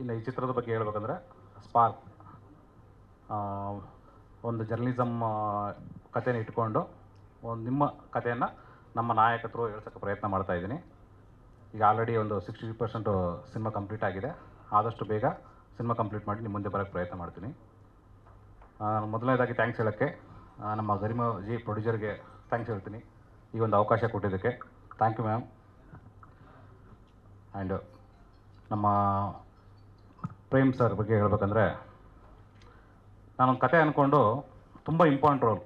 ಇನ್ನು ಈ ಚಿತ್ರದ ಬಗ್ಗೆ ಹೇಳ್ಬೇಕಂದ್ರೆ ಸ್ಪಾರ್ಕ್ ಒಂದು ಜರ್ನಲಿಸಮ್ ಕಥೆನ ಇಟ್ಕೊಂಡು ಒಂದು ನಿಮ್ಮ ಕಥೆಯನ್ನು ನಮ್ಮ ನಾಯಕತ್ರು ಹೇಳ್ಸೋಕ್ಕೆ ಪ್ರಯತ್ನ ಮಾಡ್ತಾ ಇದ್ದೀನಿ. ಈಗ ಆಲ್ರೆಡಿ ಒಂದು ಸಿಕ್ಸ್ಟಿ ಪರ್ಸೆಂಟು ಸಿನಿಮಾ ಕಂಪ್ಲೀಟ್ ಆಗಿದೆ. ಆದಷ್ಟು ಬೇಗ ಸಿನಿಮಾ ಕಂಪ್ಲೀಟ್ ಮಾಡಿ ನಿಮ್ಮ ಮುಂದೆ ಬರೋಕ್ಕೆ ಪ್ರಯತ್ನ ಮಾಡ್ತೀನಿ. ಮೊದಲನೇದಾಗಿ ಥ್ಯಾಂಕ್ಸ್ ಹೇಳೋಕ್ಕೆ ನಮ್ಮ ಗರಿಮ ಜಿ ಪ್ರೊಡ್ಯೂಸರ್ಗೆ ಥ್ಯಾಂಕ್ಸ್ ಹೇಳ್ತೀನಿ. ಈ ಒಂದು ಅವಕಾಶ ಕೊಟ್ಟಿದ್ದಕ್ಕೆ. ಥ್ಯಾಂಕ್ ಯು ಮ್ಯಾಮ್ ಆ್ಯಂಡ್ ನಮ್ಮ ಪ್ರೇಮ್ ಸರ್ ಬಗ್ಗೆ ಹೇಳ್ಬೇಕಂದ್ರೆ, ನಾನೊಂದು ಕತೆ ಅಂದ್ಕೊಂಡು ತುಂಬ ಇಂಪಾರ್ಟೆಂಟ್ ರೋಲ್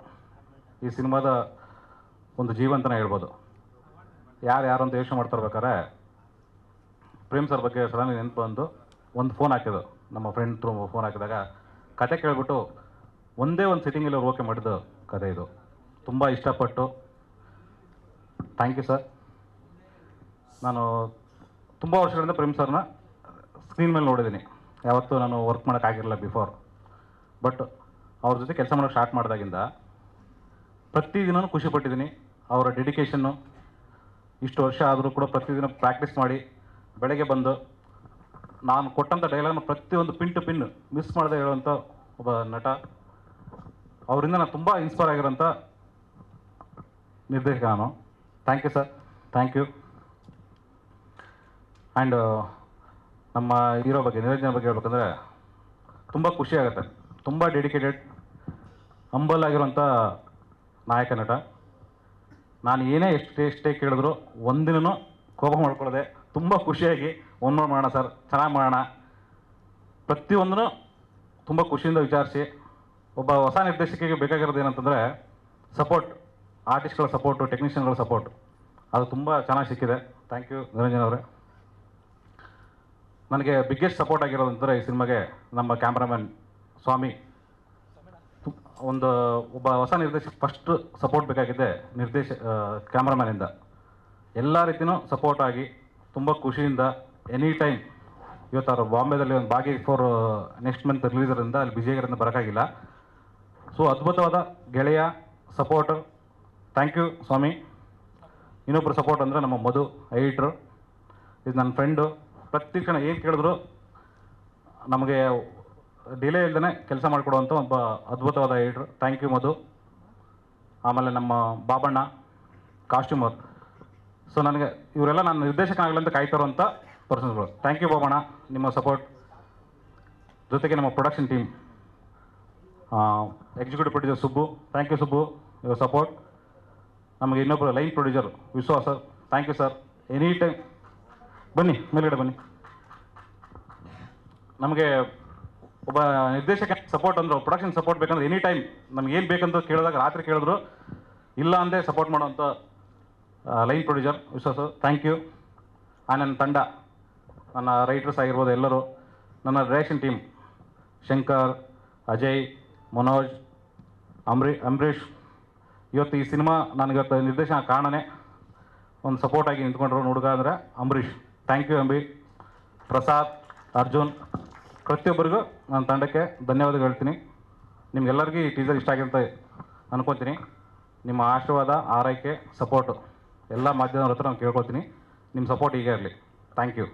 ಈ ಸಿನಿಮಾದ ಒಂದು ಜೀವಂತನ ಹೇಳ್ಬೋದು. ಯಾರು ಯಾರು ಅಂತ ಯೋಚನೆ ಮಾಡ್ತಾ ಇರ್ಬೇಕಾದ್ರೆ, ಪ್ರೇಮ್ ಸರ್ ಬಗ್ಗೆ ಸಡನ್ಲಿ ನೆನಪು ಬಂದು ಒಂದು ಫೋನ್ ಹಾಕಿದ್ದು ನಮ್ಮ ಫ್ರೆಂಡ್ ತ್ರೂ ಫೋನ್ ಹಾಕಿದಾಗ ಕತೆ ಕೇಳಿಬಿಟ್ಟು ಒಂದೇ ಒಂದು ಸಿಟ್ಟಿಂಗಲ್ಲಿ ಅವ್ರು ಓಕೆ ಮಾಡಿದ್ದು ಕತೆ ಇದು. ತುಂಬ ಇಷ್ಟಪಟ್ಟು ಥ್ಯಾಂಕ್ ಯು ಸರ್ ನಾನು ತುಂಬ ವರ್ಷಗಳಿಂದ ಪ್ರೇಮ್ ಸರ್ನ ಸ್ಕ್ರೀನ್ ಮೇಲೆ ನೋಡಿದ್ದೀನಿ ಯಾವತ್ತೂ ನಾನು ವರ್ಕ್ ಮಾಡೋಕ್ಕಾಗಿರಲಿಲ್ಲ ಬಿಫೋರ್ ಬಟ್ ಅವ್ರ ಜೊತೆ ಕೆಲಸ ಮಾಡೋಕ್ಕೆ ಸ್ಟಾರ್ಟ್ ಮಾಡಿದಾಗಿಂದ ಪ್ರತಿದಿನವೂ ಖುಷಿ ಪಟ್ಟಿದ್ದೀನಿ ಅವರ ಡೆಡಿಕೇಷನ್ನು ಇಷ್ಟು ವರ್ಷ ಆದರೂ ಕೂಡ ಪ್ರತಿದಿನ ಪ್ರಾಕ್ಟೀಸ್ ಮಾಡಿ ಬೆಳಗ್ಗೆ ಬಂದು ನಾನು ಕೊಟ್ಟಂಥ ಡೈಲಾಗ್ನ ಪ್ರತಿಯೊಂದು ಪಿನ್ ಟು ಪಿನ್ ಮಿಸ್ ಮಾಡದೆ ಹೇಳುವಂಥ ಒಬ್ಬ ನಟ. ಅವರಿಂದ ನಾನು ತುಂಬ ಇನ್ಸ್ಪೈರ್ ಆಗಿರೋಂಥ ನಿರ್ದೇಶಕ ನಾನು. Thank you sir thank you and ನಮ್ಮ ಹೀರೋ ಬಗ್ಗೆ, ನಿರಂಜನ ಬಗ್ಗೆ ಹೇಳ್ಬೇಕಂದ್ರೆ ತುಂಬ ಖುಷಿ ಆಗುತ್ತೆ. ತುಂಬ ಡೆಡಿಕೇಟೆಡ್ ಹಂಬಲ್ ಆಗಿರುವಂಥ ನಾಯಕ ನಟ. ನಾನು ಏನೇ ಎಷ್ಟೇ ಎಷ್ಟೇ ಕೇಳಿದ್ರು ಒಂದಿನೂ ಕೋಪ ಮಾಡ್ಕೊಳ್ಳದೆ, ತುಂಬ ಖುಷಿಯಾಗಿ, ಒಂದು ಮಾಡೋಣ ಸರ್, ಚೆನ್ನಾಗಿ ಮಾಡೋಣ. ಪ್ರತಿಯೊಂದನ್ನು ತುಂಬ ಖುಷಿಯಿಂದ ವಿಚಾರಿಸಿ, ಒಬ್ಬ ಹೊಸ ನಿರ್ದೇಶಕಿಗೆ ಬೇಕಾಗಿರೋದು ಏನಂತಂದರೆ ಸಪೋರ್ಟ್ ಆರ್ಟಿಸ್ಟ್ಗಳ ಸಪೋರ್ಟು ಟೆಕ್ನಿಷಿಯನ್ಗಳ ಸಪೋರ್ಟ್ ಅದು ತುಂಬ ಚೆನ್ನಾಗಿ ಸಿಕ್ಕಿದೆ. ಥ್ಯಾಂಕ್ ಯು ನಿರಂಜನ್ ಅವರೇ. ನನಗೆ ಬಿಗ್ಗೆಸ್ಟ್ ಸಪೋರ್ಟ್ ಆಗಿರೋದಂದರೆ ಈ ಸಿನಿಮಾಗೆ ನಮ್ಮ ಕ್ಯಾಮ್ರಾಮನ್ ಸ್ವಾಮಿ. ಒಂದು ಒಬ್ಬ ಹೊಸ ನಿರ್ದೇಶಕ ಫಸ್ಟ್ ಸಪೋರ್ಟ್ ಬೇಕಾಗಿದೆ ನಿರ್ದೇಶ ಕ್ಯಾಮ್ರಾಮನಿಂದ ಎಲ್ಲ ರೀತಿಯೂ ಸಪೋರ್ಟ್ ಆಗಿ ತುಂಬ ಖುಷಿಯಿಂದ ಎನಿ ಟೈಮ್ ಇವತ್ತು ಅವರು ಬಾಂಬೆದಲ್ಲಿ ಒಂದು ಬಾಗಿ ಫೋರ್ ನೆಕ್ಸ್ಟ್ ಮಂತ್ ರಿಲೀಸರಿಂದ ಅಲ್ಲಿ ಬಿಜೆಗರಿಂದ ಬರೋಕ್ಕಾಗಿಲ್ಲ. ಸೊ ಅದ್ಭುತವಾದ ಗೆಳೆಯ ಸಪೋರ್ಟರ್ ಥ್ಯಾಂಕ್ ಯು ಸ್ವಾಮಿ. ಇನ್ನೊಬ್ಬರು ಸಪೋರ್ಟ್ ಅಂದರೆ ನಮ್ಮ ಮಧು ಐಟ್ರು ಇದು ನನ್ನ ಫ್ರೆಂಡು ಪ್ರತಿ ಕ್ಷಣ ಏನು ಕೇಳಿದ್ರು, ನಮಗೆ ಡಿಲೇ ಇಲ್ಲದೇ ಕೆಲಸ ಮಾಡಿಕೊಡುವಂಥ ಒಬ್ಬ ಅದ್ಭುತವಾದ ಐಟ್ರು ಥ್ಯಾಂಕ್ ಯು ಮಧು. ಆಮೇಲೆ ನಮ್ಮ ಬಾಬಣ್ಣ ಕಾಸ್ಟ್ಯೂಮರ್ ಸೊ ನನಗೆ ಇವರೆಲ್ಲ ನಾನು ನಿರ್ದೇಶಕ ಆಗಲಿ ಅಂತ ಕಾಯ್ತಾರೋಂಥ ಪರ್ಸನ್ಸ್ಗಳು ಥ್ಯಾಂಕ್ ಯು ಬಾಬಣ್ಣ, ನಿಮ್ಮ ಸಪೋರ್ಟ್ ಜೊತೆಗೆ ನಮ್ಮ production team executive producer Subbu. Thank you Subbu your support ನಮಗೆ ಇನ್ನೊಬ್ಬರು line producer Vishwas sir. Thank you sir any time ಬನ್ನಿ, ಮೇಲ್ಗಡೆ ಬನ್ನಿ. ನಮಗೆ ಒಬ್ಬ ನಿರ್ದೇಶಕ ಸಪೋರ್ಟ್ ಅಂದರು ಪ್ರೊಡಕ್ಷನ್ ಸಪೋರ್ಟ್ ಬೇಕಂದ್ರೆ ಎನಿ ಟೈಮ್ ನಮ್ಗೆ ಏನು ಬೇಕಂತ ಕೇಳಿದಾಗ ರಾತ್ರಿ ಕೇಳಿದ್ರು, ಇಲ್ಲ ಅಂದೇ ಸಪೋರ್ಟ್ ಮಾಡುವಂಥ line producer Vishwas thank you ಆ, ನನ್ನ ತಂಡ, ನನ್ನ ರೈಟರ್ಸ್ ಆಗಿರ್ಬೋದು ಎಲ್ಲರೂ, ನನ್ನ ಡೈರೆಕ್ಷನ್ ಟೀಮ್ ಶಂಕರ್, ಅಜಯ್, ಮನೋಜ್, ಅಂಬ್ರಿ, ಅಂಬರೀಷ್, ಇವತ್ತು ಈ ಸಿನಿಮಾ ನನಗಿವತ್ತು ನಿರ್ದೇಶನ ಕಾರಣನೇ, ಒಂದು ಸಪೋರ್ಟಾಗಿ ನಿಂತ್ಕೊಂಡಿರೋ ಹುಡುಗ ಅಂದರೆ ಅಂಬರೀಷ್. ಥ್ಯಾಂಕ್ ಯು ಅಂಬಿ ಪ್ರಸಾದ್ ಅರ್ಜುನ್ ಪ್ರತಿಯೊಬ್ಬರಿಗೂ ನನ್ನ ತಂಡಕ್ಕೆ ಧನ್ಯವಾದಗಳು ಹೇಳ್ತೀನಿ. ನಿಮ್ಗೆಲ್ಲರಿಗೂ ಈ ಟೀಸರ್ ಇಷ್ಟ ಆಗಿರುತ್ತೆ ಅನ್ಕೊತೀನಿ. ನಿಮ್ಮ ಆಶೀರ್ವಾದ, ಆರೈಕೆ ಸಪೋರ್ಟು ಎಲ್ಲ ಮಾಧ್ಯಮದ ಹತ್ರ ನಾನು ಕೇಳ್ಕೊತೀನಿ ನಿಮ್ಮ ಸಪೋರ್ಟ್ ಹೀಗೆ ಇರಲಿ. Thank you